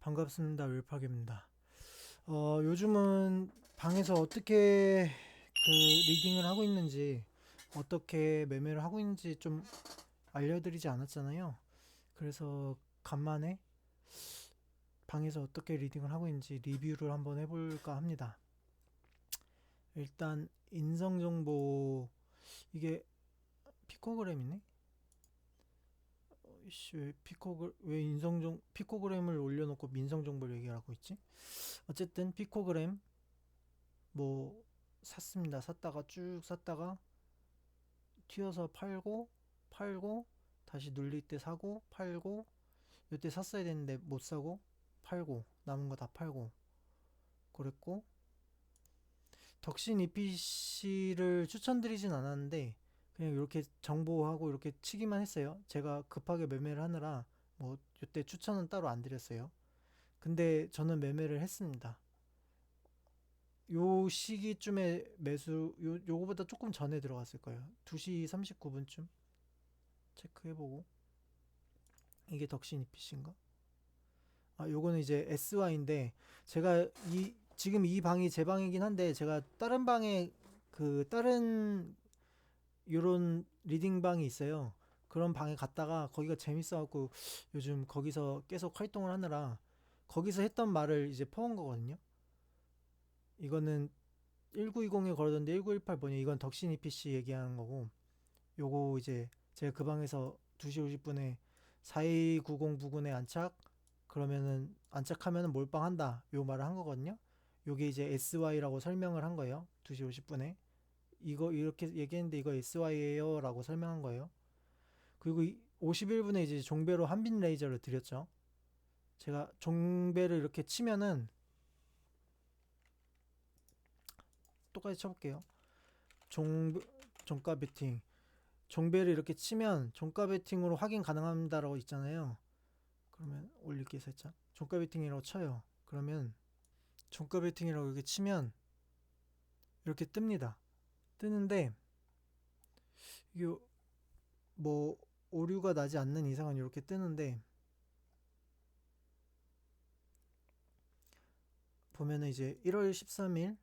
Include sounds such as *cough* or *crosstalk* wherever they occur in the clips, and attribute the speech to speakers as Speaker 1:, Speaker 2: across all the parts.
Speaker 1: 반갑습니다. 윌팍입니다. 어, 요즘은 방에서 어떻게 그 리딩을 하고 있는지, 어떻게 매매를 하고 있는지 좀 알려드리지 않았잖아요. 그래서 간만에 방에서 어떻게 리딩을 하고 있는지 리뷰를 한번 해볼까 합니다. 일단 인성 정보 이게 피코그램이네? 이씨 왜 피코그 왜 인성정 피코그램을 올려놓고 민성 정보를 얘기하고 있지? 어쨌든 피코그램 뭐 샀습니다. 샀다가 쭉 샀다가 튀어서 팔고 팔고 다시 눌릴 때 사고 팔고 이때 샀어야 되는데 못 사고 팔고 남은 거 다 팔고 그랬고 덕신 EPC를 추천드리진 않았는데 그냥 이렇게 정보하고 이렇게 치기만 했어요. 제가 급하게 매매를 하느라 뭐 이때 추천은 따로 안 드렸어요. 근데 저는 매매를 했습니다. 요 시기쯤에 매수 요 요거보다 조금 전에 들어갔을 거예요. 2시 39분쯤 체크해 보고 이게 덕신 EPC인가? 아 요거는 이제 SY인데 제가 이 지금 이 방이 제 방이긴 한데 제가 다른 방에 그 다른 요런 리딩 방이 있어요. 그런 방에 갔다가 거기가 재밌어갖고 요즘 거기서 계속 활동을 하느라 거기서 했던 말을 이제 퍼온 거거든요. 이거는 1920에 걸어뒀는데 1918 뭐냐 이건 덕신 EPC 얘기하는 거고 요거 이제 제가 그 방에서 2시 50분에 4290 부근에 안착 그러면은 안착하면은 몰빵한다 요 말을 한 거거든요. 요게 이제 SY라고 설명을 한 거예요. 2시 50분에 이거 이렇게 얘기했는데 이거 SY예요 라고 설명한 거예요. 그리고 51분에 이제 종배로 한빈 레이저를 드렸죠. 제가 종배를 이렇게 치면은 똑같이 쳐볼게요. 종 종가 베팅 종배를 이렇게 치면 종가 베팅으로 확인 가능합니다라고 있잖아요. 그러면 올릴게요 살짝. 종가 베팅이라고 쳐요. 그러면 종가 베팅이라고 이렇게 치면 이렇게 뜹니다. 뜨는데 이게 뭐 오류가 나지 않는 이상은 이렇게 뜨는데 보면은 이제 1월 13일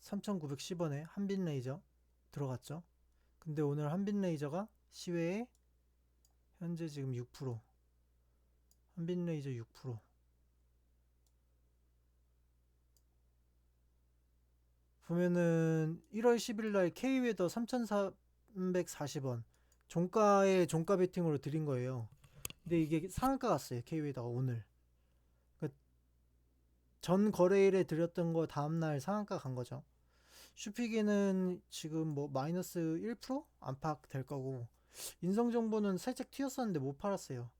Speaker 1: 3,910원에 한빈 레이저 들어갔죠. 근데 오늘 한빈 레이저가 시외에 현재 지금 6% 한빈 레이저 6% 보면은 1월 10일 날 K웨더 3,340원 종가에 종가 베팅으로 드린 거예요. 근데 이게 상한가 갔어요. K웨더가 오늘. 그러니까 전 거래일에 드렸던 거 다음 날 상한가 간 거죠. 슈피기는 지금 뭐 마이너스 1% 안팎 될 거고 인성 정보는 살짝 튀었었는데 못 팔았어요.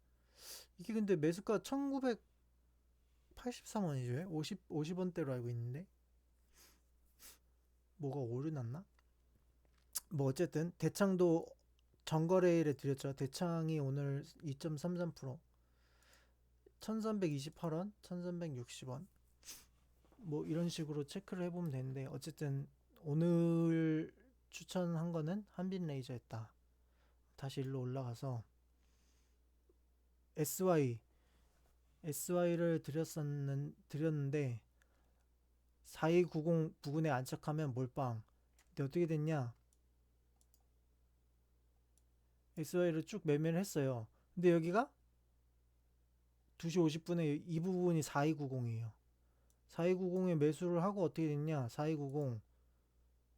Speaker 1: 이게 근데 매수가 1983원이죠. 50 50원대로 알고 있는데. 뭐가 오류 났나? 뭐 어쨌든 대창도 전거래일에 드렸죠. 대창이 오늘 2.33% 1328원, 1360원 뭐 이런 식으로 체크를 해보면 되는데 어쨌든 오늘 추천한 거는 한빈 레이저였다. 다시 일로 올라가서 SY SY를 드렸었는 드렸는데 4290 부근에 안착하면 몰빵. 근데 어떻게 됐냐? SY를 쭉 매매를 했어요. 근데 여기가 2시 50분에 이 부분이 4290이에요. 4290에 매수를 하고 어떻게 됐냐? 4290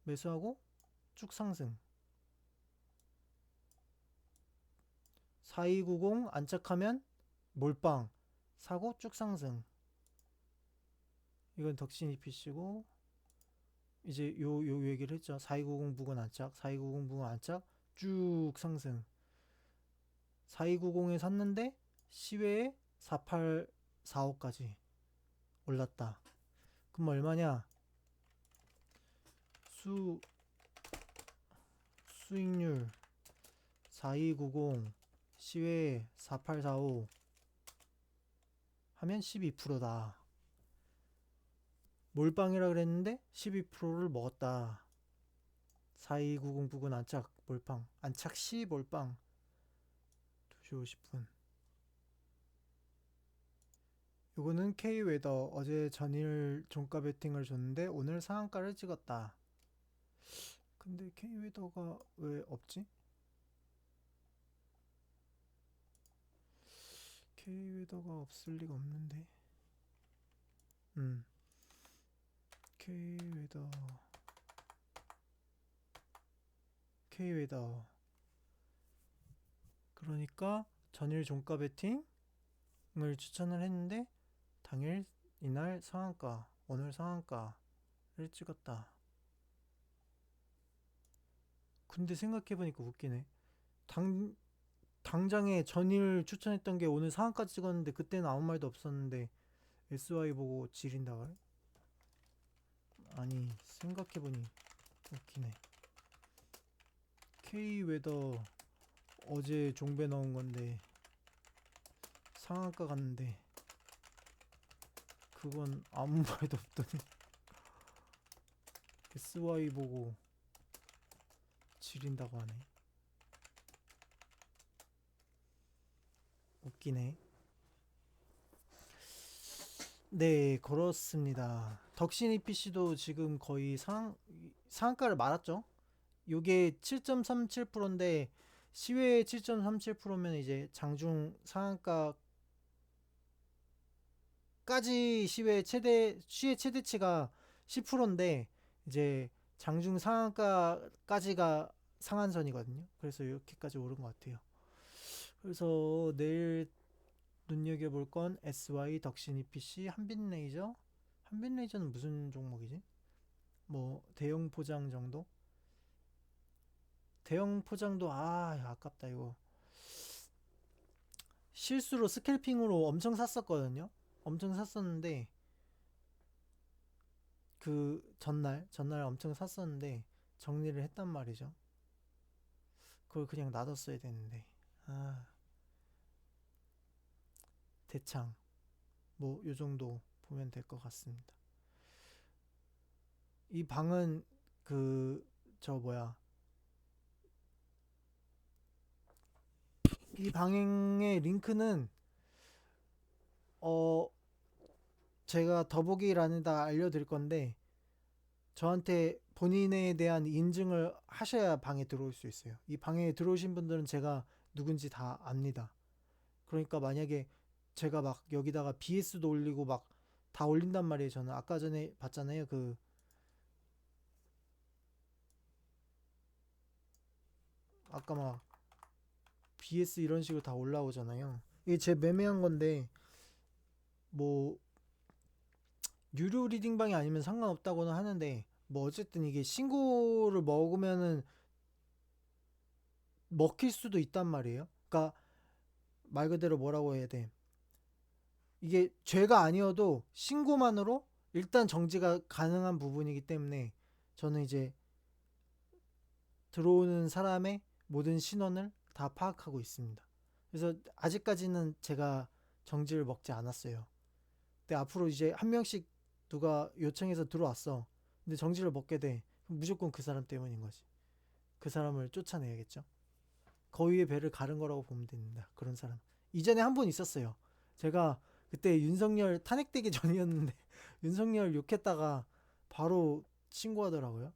Speaker 1: 매수하고 쭉 상승. 4290 안착하면 몰빵. 사고 쭉 상승. 이건 덕신 EPC고 이제 요 요 얘기를 했죠. 4290 부근 안착, 4290 부근 안착 쭉 상승. 4290에 샀는데 시외에 4845까지 올랐다. 그럼 얼마냐? 수 수익률 4290 시외에 4845 하면 12%다. 몰빵이라 그랬는데 12%를 먹었다. 4290 부근 안착 몰빵 안착 시 몰빵 2시 50분 요거는 K 웨더 어제 전일 종가 베팅을 줬는데 오늘 상한가를 찍었다. 근데 K 웨더가 왜 없지? K 웨더가 없을 리가 없는데. 음. K 웨더 K 웨더 그러니까 전일 종가 베팅을 추천을 했는데 당일 이날 상한가 오늘 상한가를 찍었다. 근데 생각해보니까 웃기네. 당 당장에 전일 추천했던 게 오늘 상한가 찍었는데 그때는 아무 말도 없었는데 SY 보고 지린다 그래? 아니 생각해보니 웃기네. K 웨더 어제 종배 넣은 건데 상한가 갔는데 그건 아무 *laughs* 말도 없더니 SY 보고 지린다고 하네. 웃기네. 네, 그렇습니다. 덕신이 PC도 지금 거의 상, 상한가를 말았죠? 요게 7.37%인데 시외 7.37%면 이제 장중 상한가 까지 시외 최대 시외 최대치가 10%인데 이제 장중 상한가까지가 상한선이거든요. 그래서 이렇게까지 오른 것 같아요. 그래서 내일 눈여겨볼 건 SY, 덕신 EPC, 한빛레이저. 한빛레이저는 무슨 종목이지? 뭐 대형 포장 정도? 대형 포장도 아 아깝다 이거. 실수로 스캘핑으로 엄청 샀었거든요. 엄청 샀었는데 그 전날 전날 엄청 샀었는데 정리를 했단 말이죠. 그걸 그냥 놔뒀어야 되는데 아 대창 뭐 요 정도 보면 될 것 같습니다. 이 방은 그 저 뭐야 이 방의 링크는 어 제가 더보기란에다 알려드릴 건데 저한테 본인에 대한 인증을 하셔야 방에 들어올 수 있어요. 이 방에 들어오신 분들은 제가 누군지 다 압니다. 그러니까 만약에 제가 막 여기다가 BS도 올리고 막 다 올린단 말이에요. 저는 아까 전에 봤잖아요. 그 아까 막 BS 이런 식으로 다 올라오잖아요. 이게 제 매매한 건데 뭐 유료 리딩방이 아니면 상관없다고는 하는데 뭐 어쨌든 이게 신고를 먹으면은 먹힐 수도 있단 말이에요. 그러니까 말 그대로 뭐라고 해야 돼? 이게 죄가 아니어도 신고만으로 일단 정지가 가능한 부분이기 때문에 저는 이제 들어오는 사람의 모든 신원을 다 파악하고 있습니다. 그래서 아직까지는 제가 정지를 먹지 않았어요. 근데 앞으로 이제 한 명씩 누가 요청해서 들어왔어. 근데 정지를 먹게 돼. 무조건 그 사람 때문인 거지. 그 사람을 쫓아내야겠죠. 거위의 배를 가른 거라고 보면 됩니다. 그런 사람. 이전에 한 번 있었어요. 제가 그때 윤석열 탄핵되기 *laughs* 전이었는데 윤석열 욕했다가 바로 신고하더라고요.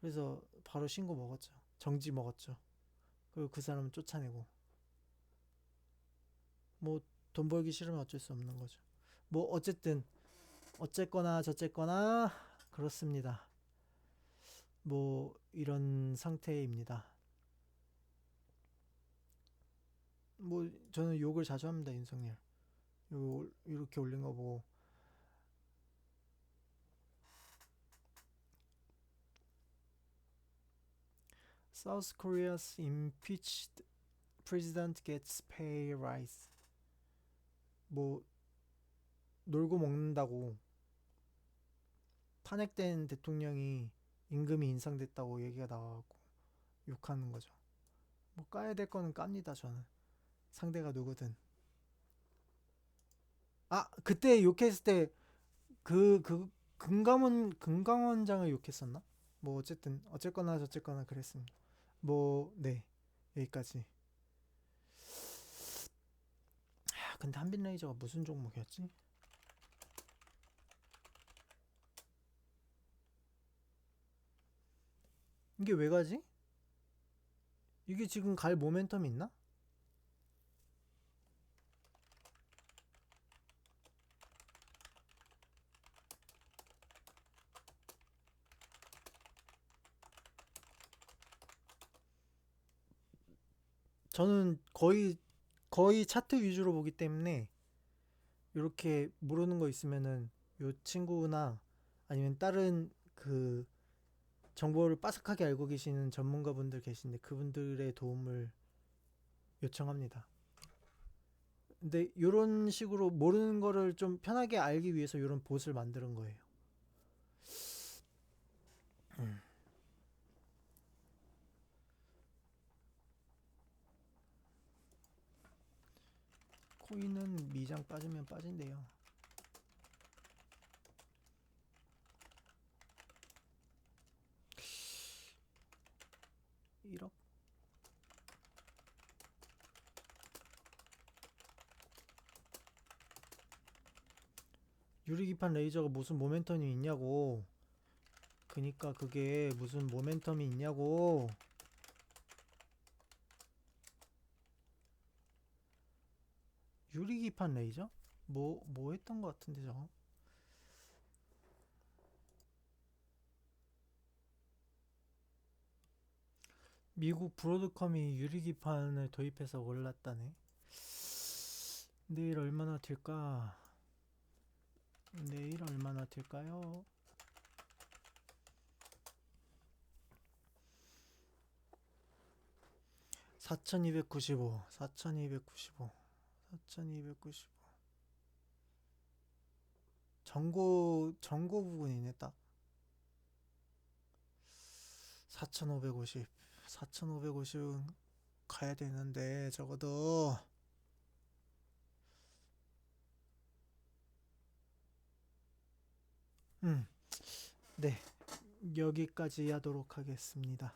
Speaker 1: 그래서 바로 신고 먹었죠. 정지 먹었죠. 그리고 그 사람은 쫓아내고. 뭐 돈 벌기 싫으면 어쩔 수 없는 거죠. 뭐 어쨌든 어쨌거나 저쨌거나 그렇습니다. 뭐 이런 상태입니다. 뭐 저는 욕을 자주 합니다 윤석열. 요 이렇게 올린 거 보고 South Korea's impeached president gets pay rise. 뭐 놀고 먹는다고 탄핵된 대통령이 임금이 인상됐다고 얘기가 나와갖고 욕하는 거죠. 뭐 까야 될 거는 깝니다 저는 상대가 누구든. 아 그때 욕했을 때 그그 금감원 금강원장을 욕했었나? 뭐 어쨌든 어쨌거나 저쨌거나 그랬습니다. 뭐 네 여기까지. 근데 한빛 레이저가 무슨 종목이었지? 이게 왜 가지? 이게 지금 갈 모멘텀이 있나? 저는 거의 거의 차트 위주로 보기 때문에 이렇게 모르는 거 있으면은 요 친구나 아니면 다른 그 정보를 빠삭하게 알고 계시는 전문가분들 계신데 그분들의 도움을 요청합니다. 근데 이런 식으로 모르는 거를 좀 편하게 알기 위해서 이런 봇을 만드는 거예요. 음. 코인은 미장 빠지면 빠진대요. 1억? 유리기판 레이저가 무슨 모멘텀이 있냐고. 그니까 그게 무슨 모멘텀이 있냐고. 유리기판 레이저? 뭐, 뭐 했던 것 같은데 저거? 미국 브로드컴이 유리기판을 도입해서 올랐다네. 내일 얼마나 될까? 내일 얼마나 될까요? 사천이백구십오, 사천이백구십오, 사천이백구십오. 전고 전고 부분이네 딱. 4550. 4550은 가야 되는데 적어도 음. 네. 여기까지 하도록 하겠습니다.